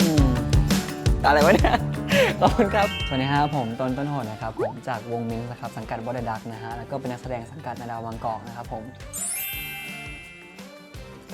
อืมอะไรวะเนี่ย ขอบคุณครับ สวัสดีครับผมต้นต้นโหดนะครับ ผมจากวงมินส์นะครับสังกัดบอดดักนะฮะ แล้วก็เป็นนักแสดงสังกัดนาดาววังกอกนะครับผม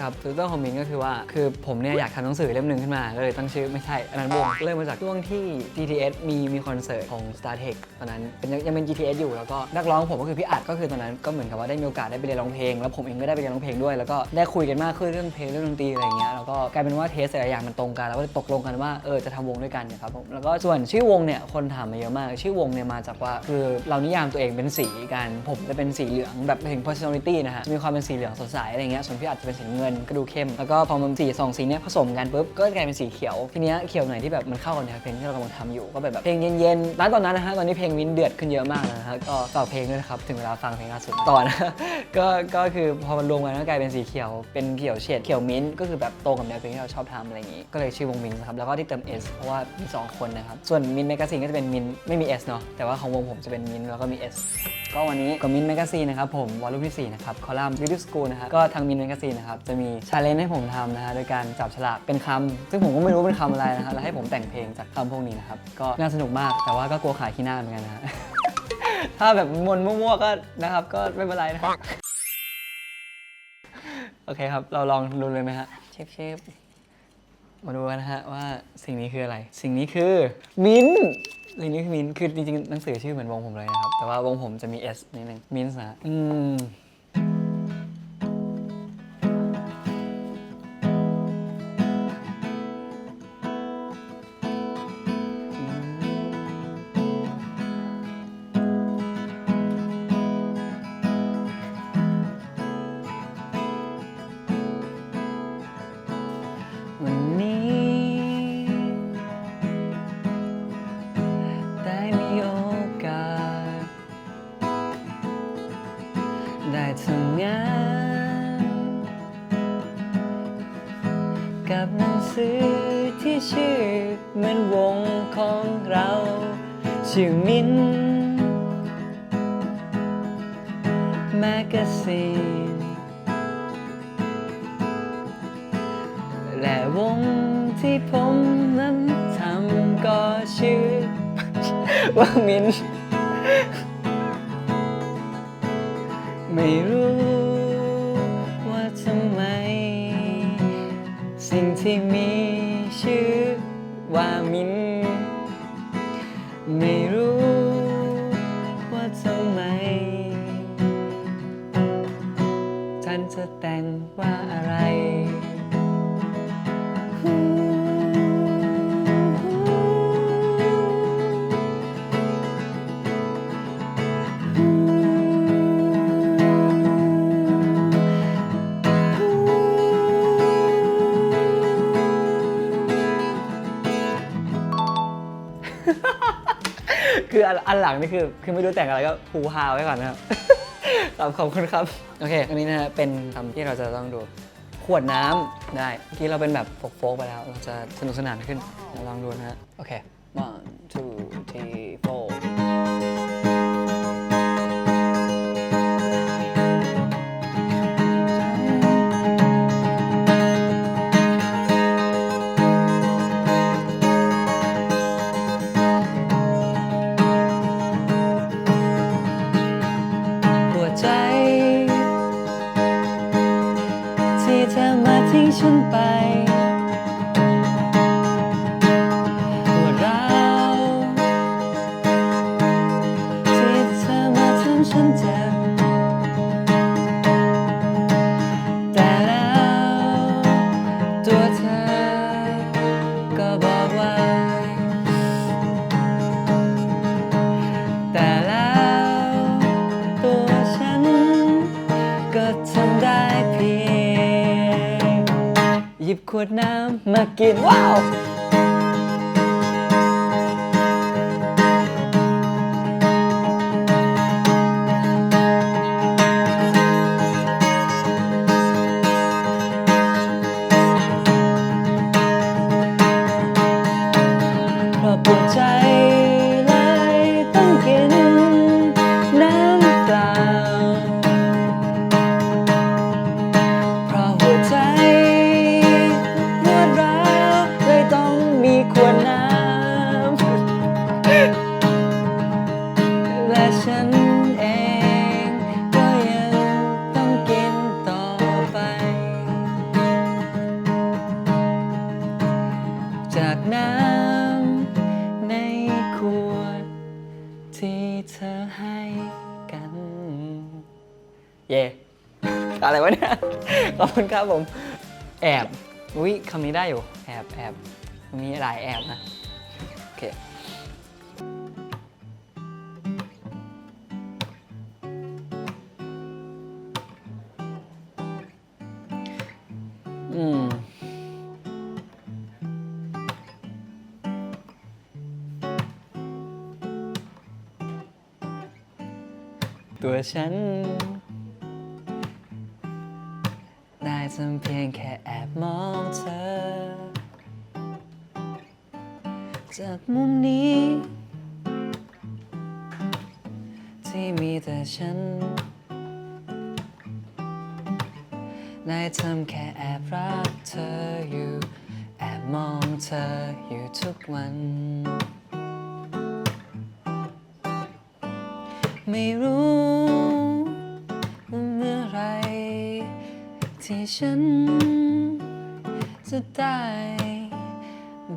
ครับจุดเริ่มของมินก็คือว่าคือผมเนี่ยอยากทำหนังสือเล่มหนึ่งขึ้นมาก็เลยตั้งชื่อไม่ใช่อันนั้นวงเริ่มมาจากช่วงที่ GTS มีมีคอนเสิร์ตของ Star Tech ตอนนั้นเป็นยังยังเป็น GTS อยู่แล้วก็นักร้องผมก็คือพี่อัดก็คือตอนนั้นก็เหมือนกับว่าได้มีโอกาสได้ไปเรียนร้องเพลง แล้วผมเองก็ได้ไปเรียนร้องเพลงด้วย แล้วก็ได้คุยกันมากขึ้นเรื่องเพลงเรื่องดนตรีอะไรอย่างเงี้ยแล้วก็กลายเป็นว่าเทสแต่ละอย่างมันตรงกันแล้วก็เลยตกลงกันว่าเออจะทำวงด้วยกันเนี่ยครับผมแล้วก็ส่วนชื่อวงเนี่ยคนถามมาเยอะมาก ชื่อวงเนี่ยมาจากว่าคือเรานิยามตัวเองเป็นสีกันผมจะเป็นสีเหลืองแบบถึง personality นะฮะมีความเป็นสีเหลืองสดใสอะไรเงี้ยส่วนพี่อัดจะเป็นสีน้ำเงินก็ดูเข้ม แล้วก็พอมันสีสองสีเนี้ยผสมกันปุ๊บก็กลายเป็นสีเขียว ทีเนี้ยเขียวไหนที่แบบมันเข้ากับแนวเพลงที่เรากำลังทำอยู่ก็แบบเพลงเย็นๆร้านตอนนั้นนะฮะตอนนี้เพลงวินเดือดขึ้นเยอะมากนะฮะก็ฝากเพลงด้วยนะครับถึงเวลาฟังเพลงล่าสุดต่อนะก็ก็คือพอมันรวมกันก็กลายเป็นสีเขียวเป็นเขียวเฉดเขียวมิ้นท์ก็คือแบบโตกับแนวเพลงที่เราชอบทำอะไรอย่างงี้ก็เลยชื่อวงมินท์นะครับแล้วก็ที่เติม S เพราะว่ามีสองคนนะครับส่วนมินท์แมกซีนก็จะเป็นมินท์ไม่มี S เนาะแต่ว่าของวงผมจะเป็นมินท์แล้วก็มี S ก็วันนี้กับมินแมกซีนนะครับผมวอลลุ่มที่4นะครับคอลัมน์ Beauty School นะครับก็ทางมินแมกซีนนะครับจะมีชาเลนจ์ให้ผมทำนะฮะโดยการจับฉลากเป็นคำซึ่งผมก็ไม่รู้เป็นคำอะไรนะฮะแล้วให้ผมแต่งเพลงจากคำพวกนี้นะครับก็น่าสนุกมากแต่ว่าก็กลัวขายขี้หน้าเหมือนกันนะฮะถ้าแบบมนมั่วๆก็นะครับก็ไม่เป็นไรนะครับโอเคครับ เราลองดูเลยไหมฮะเชฟเชฟมาดูกันนะฮะว่าสิ่งนี้คืออะไร สิ่งนี้คือมิ้นท์สิ่งนี้คือมิ้นท์คือจริงๆหนังสือชื่อเหมือนวงผมเลยนะครับ แต่ว่าวงผมจะมี S นิดนึงมิ้นท์นะฮะอืม ชื่อมินแมกาซีนและวงที่ผมนั้นทำก็ชื่อ ว่ามิน ไม่รู้ว่าทำไม สิ่งที่มีชื่อว่ามิน คืออันหลังนี่คือคือไม่รู้แต่งอะไรก็ฮูฮาไว้ก่อนนะครับครับขอบคุณครับ โอเค อันนี้นะฮะเป็นคำที่เราจะต้องดู ขวดน้ำได้เมื่อกี้เราเป็นแบบโฟกๆไปแล้ว เราจะสนุกสนานขึ้นลองดูนะฮะ โอเค one ทิ้งฉันไป ดน้ำมากินว้าว อะไรวะเนี่ย ขอบคุณครับผม แอบ อุ้ยคำนี้ได้อยู่ แอบแอบมีหลายแอบนะ โอเค อืมตัวฉัน ได้ทำเพียงแค่แอบมองเธอ จากมุมนี้ ที่มีแต่ฉันได้ทำแค่แอบรักเธออยู่ แอบมองเธออยู่ทุกวัน ไม่รู้ ที่ฉันจะได้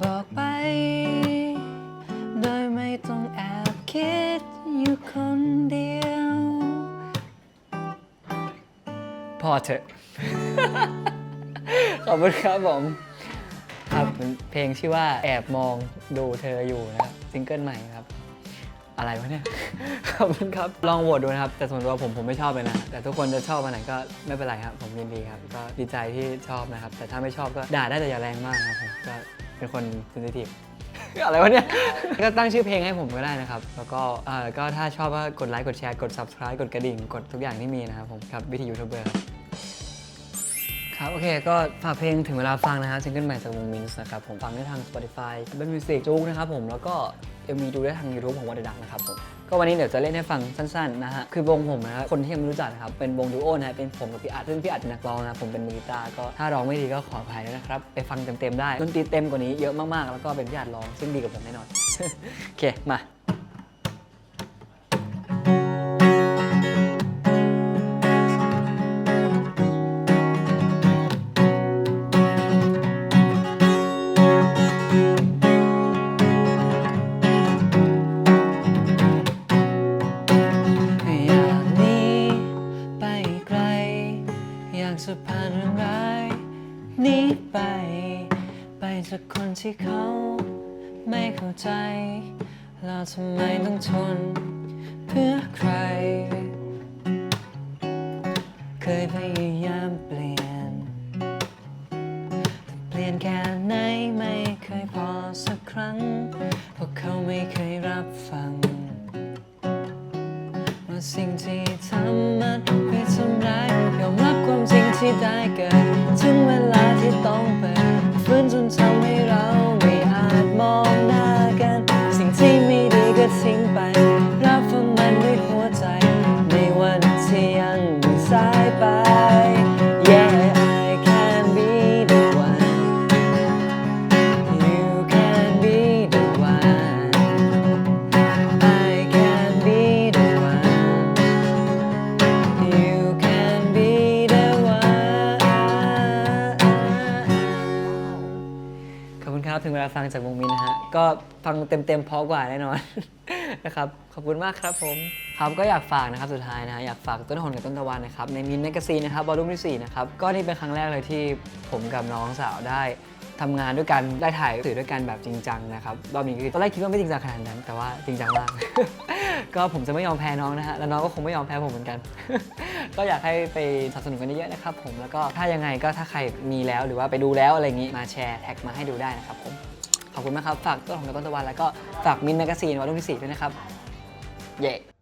บอกไป โดยไม่ต้องแอบคิดอยู่คนเดียว พอเถอะ ขอบคุณครับผมครับเพลงชื่อว่าแอบมองดูเธออยู่นะครับซิงเกิลใหม่ครับ อะไรวะเนี่ย ขอบคุณครับ ลองโหวตดูนะครับ แต่ส่วนตัวผมผมไม่ชอบเลยนะ แต่ทุกคนจะชอบมาไหนก็ไม่เป็นไรครับ ผมยินดีครับ ก็ดีใจที่ชอบนะครับ แต่ถ้าไม่ชอบก็ด่าได้แต่อย่าแรงมากครับผมก็เป็นคนเซนซิทีฟ อะไรวะเนี่ย ก็ตั้งชื่อเพลงให้ผมก็ได้นะครับ แล้วก็เอ่อก็ถ้าชอบก็กดไลค์ กดแชร์ กด subscribe กดกระดิ่ง กดทุกอย่างที่มีนะครับผมครับวิธียูทูบเบอร์ครับ ครับ โอเค ก็ฝากเพลงถึงเวลาฟังนะครับซิงเกิลใหม่จากวงมินส์นะครับ ผมฟังได้ทาง Spotify Apple Music จุกนะครับผม แล้วก็ MV ดูได้ทาง YouTube ของวัดดังนะครับผม ก็วันนี้เดี๋ยวจะเล่นให้ฟังสั้นๆนะฮะ คือวงผมนะครับคนที่ยังไม่รู้จักนะครับ เป็นวงดูโอนะฮะเป็นผมกับพี่อัดซึ่งพี่อัดเป็นนักร้องนะผมเป็นมือกีตาร์ก็ถ้าร้องไม่ดีก็ขออภัยด้วยนะครับ ไปฟังเต็มๆได้ดนตรีเต็มกว่านี้เยอะมากๆ แล้วก็เป็นพี่อัดร้องซึ่งดีกว่าผมแน่นอน โอเค มา ไป ไปจากคนที่เขาไม่เข้าใจ เราทำไมต้องทนเพื่อใคร เคยพยายามเปลี่ยน แต่เปลี่ยนแค่ไหนไม่เคยพอสักครั้ง เพราะเขาไม่เคยรับฟัง ว่าสิ่งที่ทำมันไม่ทำร้ายยอมรับความจริงที่ได้เกิด ฟังจากวงมินนะฮะ ก็ฟังเต็มๆเพราะกว่าแน่นอน นะครับ ขอบคุณมากครับผม ครับก็อยากฝากนะครับสุดท้ายนะฮะอยากฝากต้นหนกับต้นตะวันนะครับในมินแมกซีนนะครับวอลุ่มที่4นะครับก็นี่เป็นครั้งแรกเลยที่ผมกับน้องสาวได้ทำงานด้วยกันได้ถ่ายสื่อด้วยกันแบบจริงจังนะครับรอบนี้คือตอนแรกคิดว่าไม่จริงจังขนาดนั้น แต่ว่าจริงจังมาก ก็ผมจะไม่ยอมแพ้น้องนะฮะ แล้วน้องก็คงไม่ยอมแพ้ผมเหมือนกัน ก็อยากให้ไปสนับสนุนกันเยอะๆนะครับผม แล้วก็ถ้ายังไงก็ถ้าใครมีแล้วหรือว่าไปดูแล้วอะไรอย่างนี้ มาแชร์แท็กมาให้ดูได้นะครับผม ขอบคุณมากครับ ฝากต้นของต้นตะวันแล้วก็ฝากมินแมกซีนวันรุ่งที่สี่ด้วยนะครับ เย้